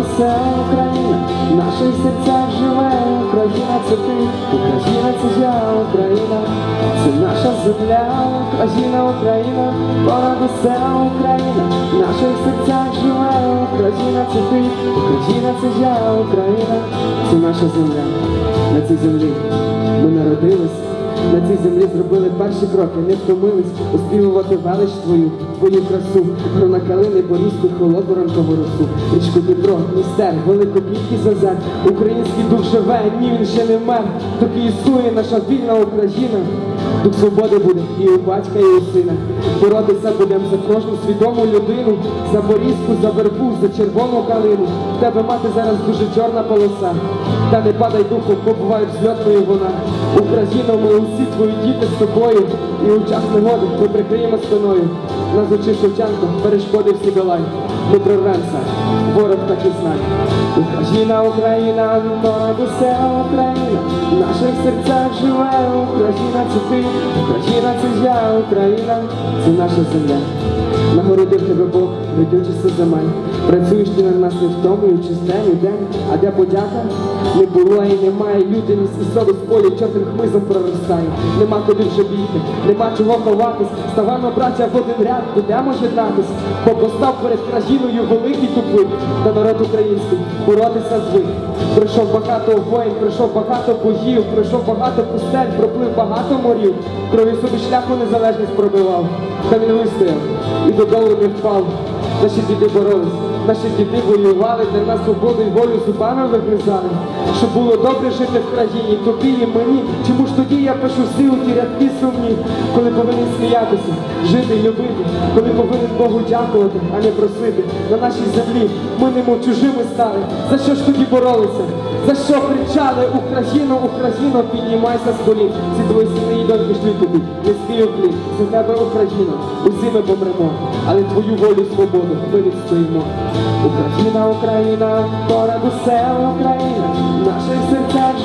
усе Україна, наше наших живе Україна, це ти, Україна, це я, Україна, це наша земля, Україна, Україна, понад усе Україна, наше наших живе Україна, це ти, Україна, це я, Україна, це наша земля, на цій землі ми народились. На цій землі зробили перші кроки, не втомились оспівувати велич твою, твою красу, про калини, борізку, холоду ранкову росу, річку Дніпро, містер, кількість озер, український дух живе, ні він ще не вмер, доки існує наша вільна Україна. Дух свободи буде і у батька, і у сина. Боротися будемо за кожну свідому людину, за борізку, за вербу, за червону калину. В тебе мати зараз дуже чорна полоса. Та не падай духом, бо буває взльотною вона. Україно, ми усі твої діти з тобою. І у час негоди ми прикриємо спиною. Нас учив Шевченко, перешкоди всі долай. Ми прорвемося, ворог так і знає. Україна, Україна, понад усе Україна, в наших серцях живе Україна, це ти, Україна, це я, Україна, це наша земля. Нагородив тебе Бог, родючися земель. Працюєш ти на нас не втомлюючись день і день, а де подяка? Не було і немає людяність і совість полі чорним хмизом проростає. Нема куди вже бігти, нема чого ховатись. Ставаємо, браття, в один ряд, будемо єднатись. Бо постав перед країною великий тупик, та народ український боротися звик. Прийшов багато воїн, прийшов багато богів, прийшов багато пустель, проплив багато морів. Крові собі шляху незалежність пробивав. Та він вистояв додолу не впав. Наші діди боролись, наші діди воювали, для нас свободу і волю зубами вигризали. Щоб було добре жити в країні, тобі і мені. Чому ж тоді я пишу всі ті рядки сумні, коли повинен сміятися, жити і любити, коли повинен Богу дякувати, а не просити. На нашій землі ми немов чужими стали. За що ж тоді боролися? За що кричали Україну, Україну, піднімайся з колін. Ці твої сини і доньки шлють тобі, низький уклін. За тебе Україна, усі ми помремо, але твою волю свободу ми відстоїмо. Україна, Україна, дорогу все Україна, наших серцях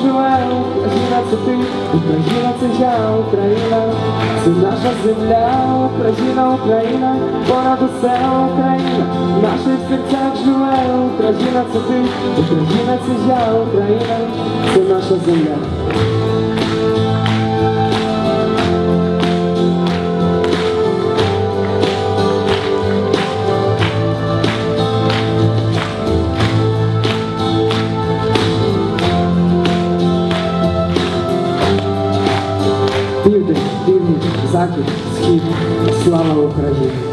живе Україна, це ти, Україна, це я, Україна, це наша земля, Україна, Україна, понад усе Україна, в наших серцях живе Україна, це ти, Україна, це я, Україна, це наша земля. Захід, схід, слава Україні!